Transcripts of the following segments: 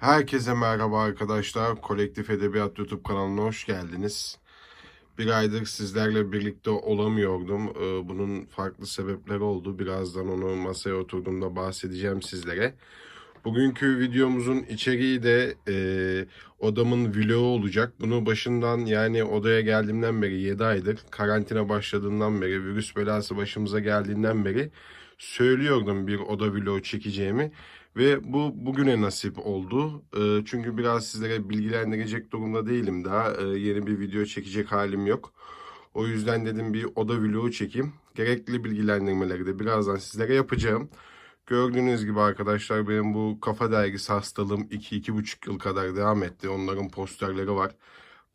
Herkese merhaba arkadaşlar. Kolektif Edebiyat YouTube kanalına hoş geldiniz. Bir aydır sizlerle birlikte olamıyordum. Ee, Bunun farklı sebepleri oldu. Birazdan onu masaya oturduğumda bahsedeceğim sizlere. Bugünkü videomuzun içeriği de e, odamın vlogu olacak. Bunu başından yani odaya geldiğimden beri 7 aydır, karantina başladığından beri, virüs belası başımıza geldiğinden beri söylüyordum bir oda vlogu çekeceğimi. Ve bu bugüne nasip oldu. Ee, çünkü biraz sizlere bilgilendirecek durumda değilim daha. Ee, yeni bir video çekecek halim yok. O yüzden dedim bir oda vlogu çekeyim. Gerekli bilgilendirmeleri de birazdan sizlere yapacağım. Gördüğünüz gibi arkadaşlar benim bu kafa dergisi hastalığım 2-2,5 yıl kadar devam etti. Onların posterleri var.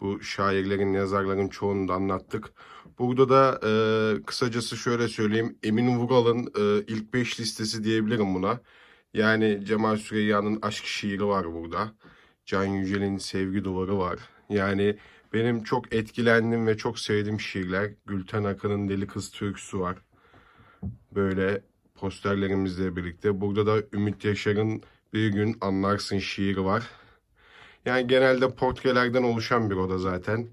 Bu şairlerin, yazarların çoğunu da anlattık. Burada da e, kısacası şöyle söyleyeyim. Emin Vural'ın e, ilk 5 listesi diyebilirim buna. Yani Cemal Süreyya'nın aşk şiiri var burada. Can Yücel'in sevgi duvarı var. Yani benim çok etkilendiğim ve çok sevdiğim şiirler. Gülten Akın'ın Deli Kız Türküsü var. Böyle posterlerimizle birlikte. Burada da Ümit Yaşar'ın Bir Gün Anlarsın şiiri var. Yani genelde portrelerden oluşan bir oda zaten.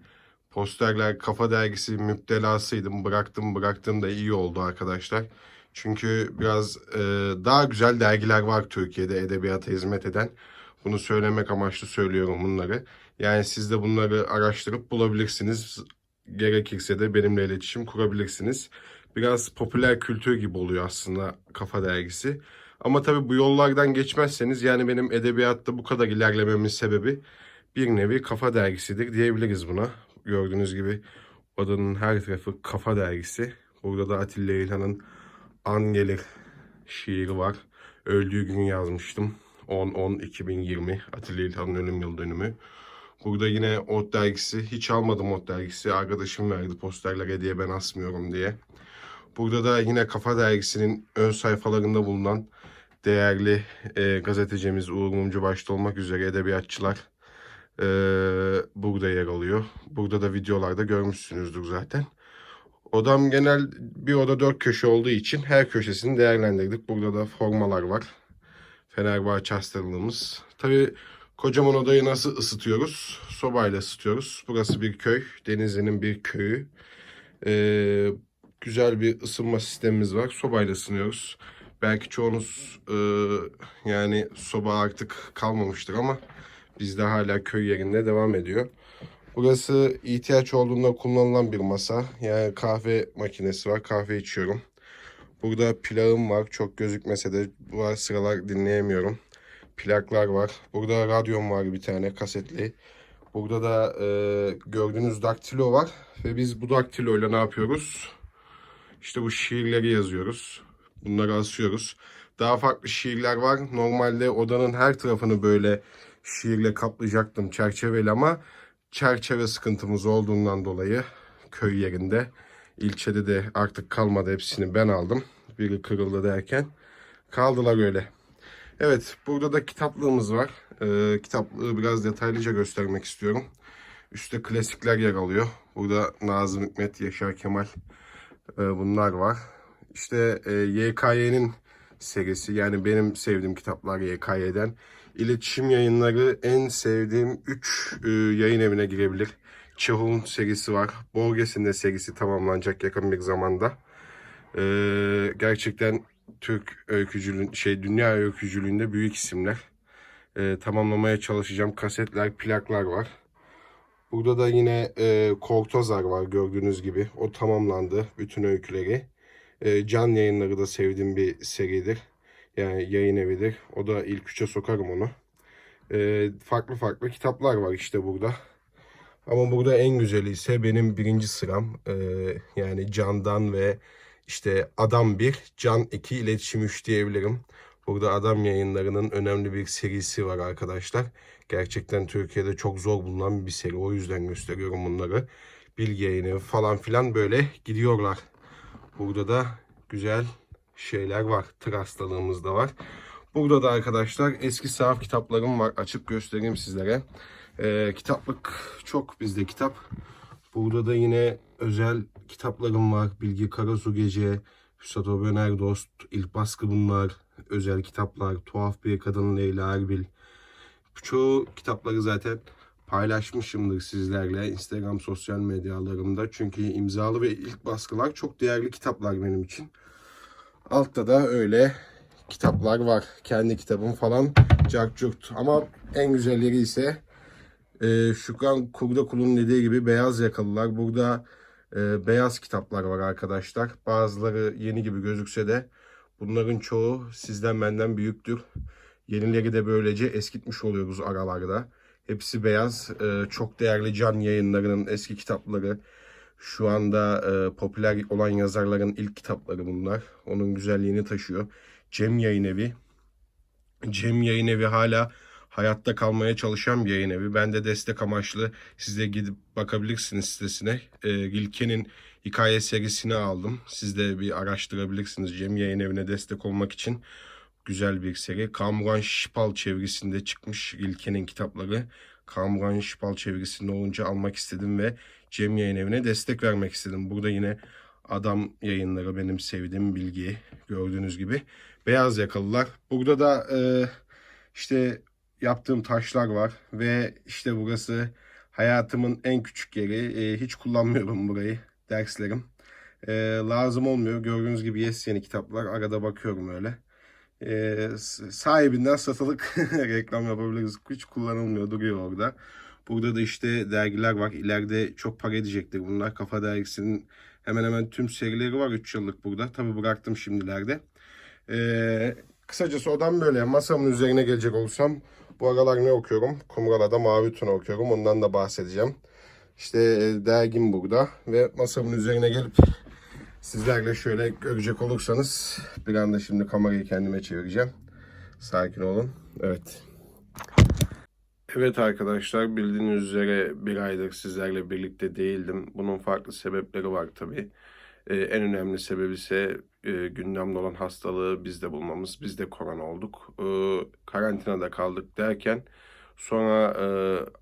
Posterler Kafa Dergisi müptelasıydım. Bıraktım bıraktım da iyi oldu arkadaşlar. Çünkü biraz e, daha güzel dergiler var Türkiye'de edebiyata hizmet eden. Bunu söylemek amaçlı söylüyorum bunları. Yani siz de bunları araştırıp bulabilirsiniz. Gerekirse de benimle iletişim kurabilirsiniz. Biraz popüler kültür gibi oluyor aslında Kafa Dergisi. Ama tabii bu yollardan geçmezseniz yani benim edebiyatta bu kadar ilerlememin sebebi bir nevi Kafa Dergisi'dir diyebiliriz buna. Gördüğünüz gibi odanın her tarafı Kafa Dergisi. Burada da Atilla İlhan'ın An Gelir şiiri var. Öldüğü gün yazmıştım. 10-10-2020 Atilla İlhan'ın ölüm yıl dönümü. Burada yine Ot dergisi. Hiç almadım Ot dergisi. Arkadaşım verdi posterler hediye ben asmıyorum diye. Burada da yine Kafa Dergisi'nin ön sayfalarında bulunan değerli e, gazetecimiz Uğur Mumcu başta olmak üzere edebiyatçılar e, burada yer alıyor. Burada da videolarda görmüşsünüzdür zaten. Odam genel bir oda dört köşe olduğu için her köşesini değerlendirdik. Burada da formalar var. Fenerbahçe hastalığımız. Tabii kocaman odayı nasıl ısıtıyoruz? Sobayla ısıtıyoruz. Burası bir köy. Denizli'nin bir köyü. Ee, güzel bir ısınma sistemimiz var. Sobayla ısınıyoruz. Belki çoğunuz e, yani soba artık kalmamıştır ama bizde hala köy yerinde devam ediyor. Burası ihtiyaç olduğunda kullanılan bir masa. Yani kahve makinesi var. Kahve içiyorum. Burada plağım var. Çok gözükmese de bu sıralar dinleyemiyorum. Plaklar var. Burada radyom var bir tane kasetli. Burada da e, gördüğünüz daktilo var. Ve biz bu daktiloyla ne yapıyoruz? İşte bu şiirleri yazıyoruz. Bunları asıyoruz. Daha farklı şiirler var. Normalde odanın her tarafını böyle şiirle kaplayacaktım çerçeveli ama çerçeve sıkıntımız olduğundan dolayı köy yerinde ilçede de artık kalmadı hepsini ben aldım. Biri kırıldı derken kaldılar öyle. Evet burada da kitaplığımız var. Ee, kitaplığı biraz detaylıca göstermek istiyorum. Üstte klasikler yer alıyor. Burada Nazım Hikmet, Yaşar Kemal e, bunlar var. İşte e, YKY'nin serisi yani benim sevdiğim kitaplar YKY'den. İletişim yayınları en sevdiğim 3 yayın evine girebilir. Çehun serisi var. Borges'in de serisi tamamlanacak yakın bir zamanda. E, gerçekten Türk öykücülüğün şey dünya öykücülüğünde büyük isimler. E, tamamlamaya çalışacağım. Kasetler, plaklar var. Burada da yine e, Kortozar var gördüğünüz gibi. O tamamlandı bütün öyküleri. E, can yayınları da sevdiğim bir seridir. Yani yayın evidir. O da ilk üçe sokarım onu. E, farklı farklı kitaplar var işte burada. Ama burada en güzeli ise benim birinci sıram. E, yani Can'dan ve işte Adam 1, Can 2, İletişim 3 diyebilirim. Burada Adam yayınlarının önemli bir serisi var arkadaşlar. Gerçekten Türkiye'de çok zor bulunan bir seri. O yüzden gösteriyorum bunları. Bilgi yayını falan filan böyle gidiyorlar. Burada da güzel şeyler var. Tır hastalığımız da var. Burada da arkadaşlar eski sahaf kitaplarım var. Açıp göstereyim sizlere. Ee, kitaplık çok bizde kitap. Burada da yine özel kitaplarım var. Bilgi Karasu Gece, Hüsat Öbener Dost, İlk Baskı bunlar. Özel kitaplar. Tuhaf Bir Kadın Leyla Erbil. Çoğu kitapları zaten paylaşmışımdır sizlerle Instagram sosyal medyalarımda. Çünkü imzalı ve ilk baskılar çok değerli kitaplar benim için. Altta da öyle kitaplar var. Kendi kitabım falan cart Ama en güzelleri ise e, Şükran Kurdakul'un dediği gibi beyaz yakalılar. Burada e, beyaz kitaplar var arkadaşlar. Bazıları yeni gibi gözükse de bunların çoğu sizden benden büyüktür. Yenileri de böylece eskitmiş oluyoruz aralarda. Hepsi beyaz. E, çok değerli can yayınlarının eski kitapları. Şu anda e, popüler olan yazarların ilk kitapları bunlar. Onun güzelliğini taşıyor. Cem Yayın. Cem Yayın hala hayatta kalmaya çalışan bir yayın. Ben de destek amaçlı size gidip bakabilirsiniz sitesine. E, Gilken'in hikaye serisini aldım. Siz de bir araştırabilirsiniz Cem Yayın Evi'ne destek olmak için. Güzel bir seri. Kamuran Şipal çevresinde çıkmış Gilken'in kitapları. Kamuran Şipal çevresinde olunca almak istedim ve Cem Yayın Evi'ne destek vermek istedim. Burada yine Adam yayınları benim sevdiğim bilgi gördüğünüz gibi. Beyaz yakalılar. Burada da e, işte yaptığım taşlar var ve işte burası hayatımın en küçük yeri. E, hiç kullanmıyorum burayı derslerim. E, lazım olmuyor. Gördüğünüz gibi yes yeni kitaplar. Arada bakıyorum öyle. E, sahibinden satılık reklam yapabiliriz. Hiç kullanılmıyor duruyor orada. Burada da işte dergiler var. İleride çok para edecektir bunlar. Kafa Dergisi'nin hemen hemen tüm serileri var 3 yıllık burada. Tabi bıraktım şimdilerde. Ee, kısacası odam böyle. Masamın üzerine gelecek olsam bu aralar ne okuyorum? Kumrala'da Mavi Tuna okuyorum. Ondan da bahsedeceğim. İşte dergim burada ve masamın üzerine gelip sizlerle şöyle görecek olursanız bir anda şimdi kamerayı kendime çevireceğim. Sakin olun. Evet. Evet arkadaşlar bildiğiniz üzere bir aydır sizlerle birlikte değildim. Bunun farklı sebepleri var tabii. Ee, en önemli sebebi ise e, gündemde olan hastalığı bizde bulmamız. Biz de korona olduk. Ee, karantinada kaldık derken sonra e,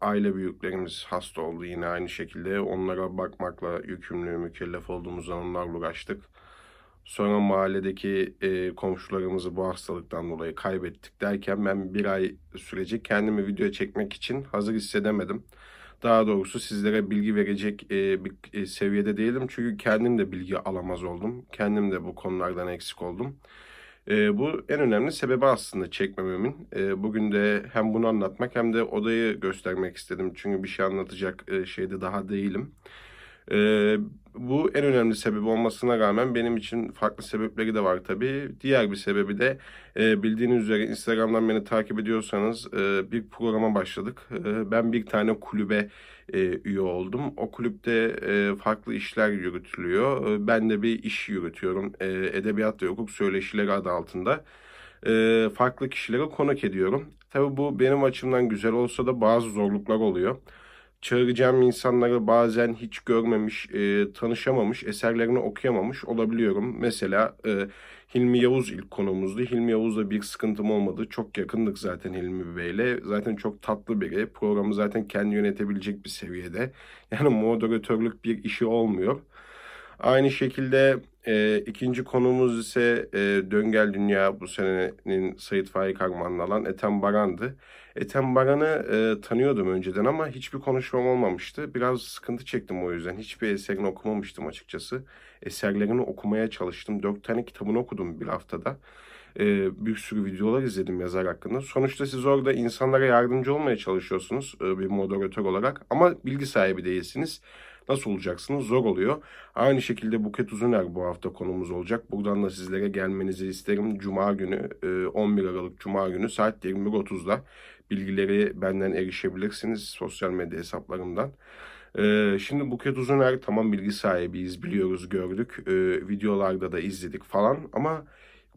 aile büyüklerimiz hasta oldu yine aynı şekilde. Onlara bakmakla yükümlü, mükellef olduğumuz onlarla uğraştık. Sonra mahalledeki e, komşularımızı bu hastalıktan dolayı kaybettik derken ben bir ay süreci kendimi video çekmek için hazır hissedemedim. Daha doğrusu sizlere bilgi verecek e, bir e, seviyede değilim. Çünkü kendim de bilgi alamaz oldum. Kendim de bu konulardan eksik oldum. E, bu en önemli sebebi aslında çekmememin. E, bugün de hem bunu anlatmak hem de odayı göstermek istedim. Çünkü bir şey anlatacak e, şeyde daha değilim. Ee, bu en önemli sebebi olmasına rağmen benim için farklı sebepleri de var tabii. Diğer bir sebebi de e, bildiğiniz üzere Instagram'dan beni takip ediyorsanız e, bir programa başladık. E, ben bir tane kulübe e, üye oldum. O kulüpte e, farklı işler yürütülüyor. E, ben de bir iş yürütüyorum. E, Edebiyat ve Hukuk Söyleşileri adı altında. E, farklı kişilere konuk ediyorum. Tabii bu benim açımdan güzel olsa da bazı zorluklar oluyor çağıracağım insanları bazen hiç görmemiş, e, tanışamamış, eserlerini okuyamamış olabiliyorum. Mesela e, Hilmi Yavuz ilk konumuzdu. Hilmi Yavuz'la bir sıkıntım olmadı. Çok yakındık zaten Hilmi Bey'le. Zaten çok tatlı biri. Programı zaten kendi yönetebilecek bir seviyede. Yani moderatörlük bir işi olmuyor. Aynı şekilde e, ikinci konumuz ise e, Döngel Dünya bu senenin Sayit Faik Armağan'la alan Ethem Baran'dı. Ethem Baran'ı e, tanıyordum önceden ama hiçbir konuşmam olmamıştı. Biraz sıkıntı çektim o yüzden. Hiçbir eserini okumamıştım açıkçası. Eserlerini okumaya çalıştım. Dört tane kitabını okudum bir haftada. E, bir sürü videolar izledim yazar hakkında. Sonuçta siz orada insanlara yardımcı olmaya çalışıyorsunuz e, bir moderatör olarak ama bilgi sahibi değilsiniz. Nasıl olacaksınız? Zor oluyor. Aynı şekilde Buket Uzuner bu hafta konumuz olacak. Buradan da sizlere gelmenizi isterim. Cuma günü 11 e, Aralık Cuma günü saat 21.30'da bilgileri benden erişebilirsiniz sosyal medya hesaplarımdan. Ee, şimdi Buket Uzuner tamam bilgi sahibiyiz, biliyoruz, gördük. Ee, videolarda da izledik falan ama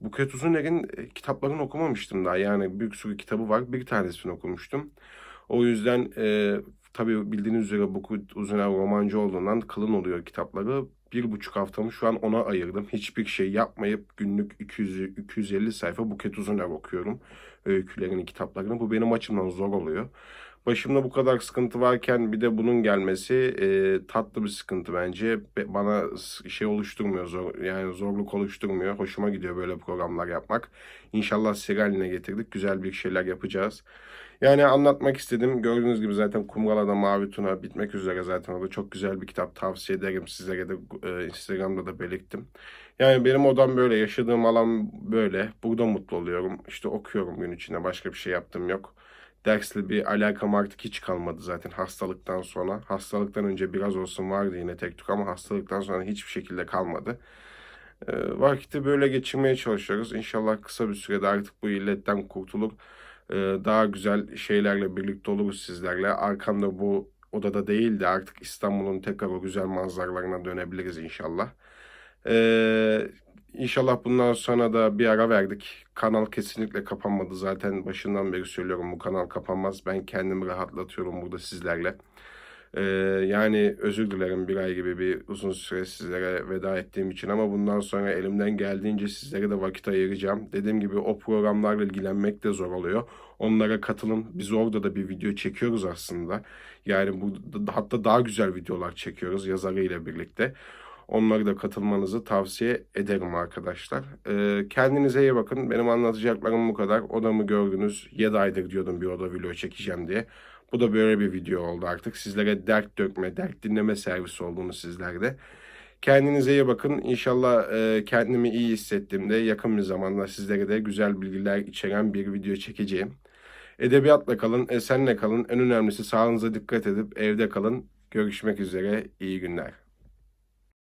Buket Uzuner'in e, kitaplarını okumamıştım daha. Yani bir sürü kitabı var. Bir tanesini okumuştum. O yüzden e, tabii bildiğiniz üzere Buket Uzuner romancı olduğundan kalın oluyor kitapları. Bir buçuk haftamı şu an ona ayırdım. Hiçbir şey yapmayıp günlük 200, 250 sayfa Buket Uzuner okuyorum. öykülerini, kitaplarını. Bu benim açımdan zor oluyor. Başımda bu kadar sıkıntı varken bir de bunun gelmesi e, tatlı bir sıkıntı bence. Be- Bana şey oluşturmuyor, zor, yani zorluk oluşturmuyor. Hoşuma gidiyor böyle programlar yapmak. İnşallah seri haline getirdik. Güzel bir şeyler yapacağız. Yani anlatmak istedim. Gördüğünüz gibi zaten Kumrala'da Mavi Tuna bitmek üzere zaten. O da çok güzel bir kitap. Tavsiye ederim sizlere de e, Instagram'da da belirttim. Yani benim odam böyle, yaşadığım alan böyle. Burada mutlu oluyorum. İşte okuyorum gün içinde. Başka bir şey yaptığım yok. Dersle bir alakam artık hiç kalmadı zaten hastalıktan sonra. Hastalıktan önce biraz olsun vardı yine tek tük ama hastalıktan sonra hiçbir şekilde kalmadı. E, vakiti böyle geçirmeye çalışıyoruz. İnşallah kısa bir sürede artık bu illetten kurtulur. E, daha güzel şeylerle birlikte oluruz sizlerle. Arkamda bu odada değil de artık İstanbul'un tekrar o güzel manzaralarına dönebiliriz inşallah. Ee, inşallah bundan sonra da bir ara verdik. Kanal kesinlikle kapanmadı. Zaten başından beri söylüyorum bu kanal kapanmaz. Ben kendimi rahatlatıyorum burada sizlerle. Ee, yani özür dilerim bir ay gibi bir uzun süre sizlere veda ettiğim için ama bundan sonra elimden geldiğince sizlere de vakit ayıracağım. Dediğim gibi o programlarla ilgilenmek de zor oluyor. Onlara katılın. Biz orada da bir video çekiyoruz aslında. Yani bu hatta daha güzel videolar çekiyoruz yazarıyla birlikte. Onları da katılmanızı tavsiye ederim arkadaşlar. Ee, kendinize iyi bakın. Benim anlatacaklarım bu kadar. Odamı gördünüz. 7 aydır diyordum bir oda video çekeceğim diye. Bu da böyle bir video oldu artık. Sizlere dert dökme, dert dinleme servisi olduğunu sizlerde. Kendinize iyi bakın. İnşallah e, kendimi iyi hissettiğimde yakın bir zamanda sizlere de güzel bilgiler içeren bir video çekeceğim. Edebiyatla kalın, esenle kalın. En önemlisi sağlığınıza dikkat edip evde kalın. Görüşmek üzere. İyi günler.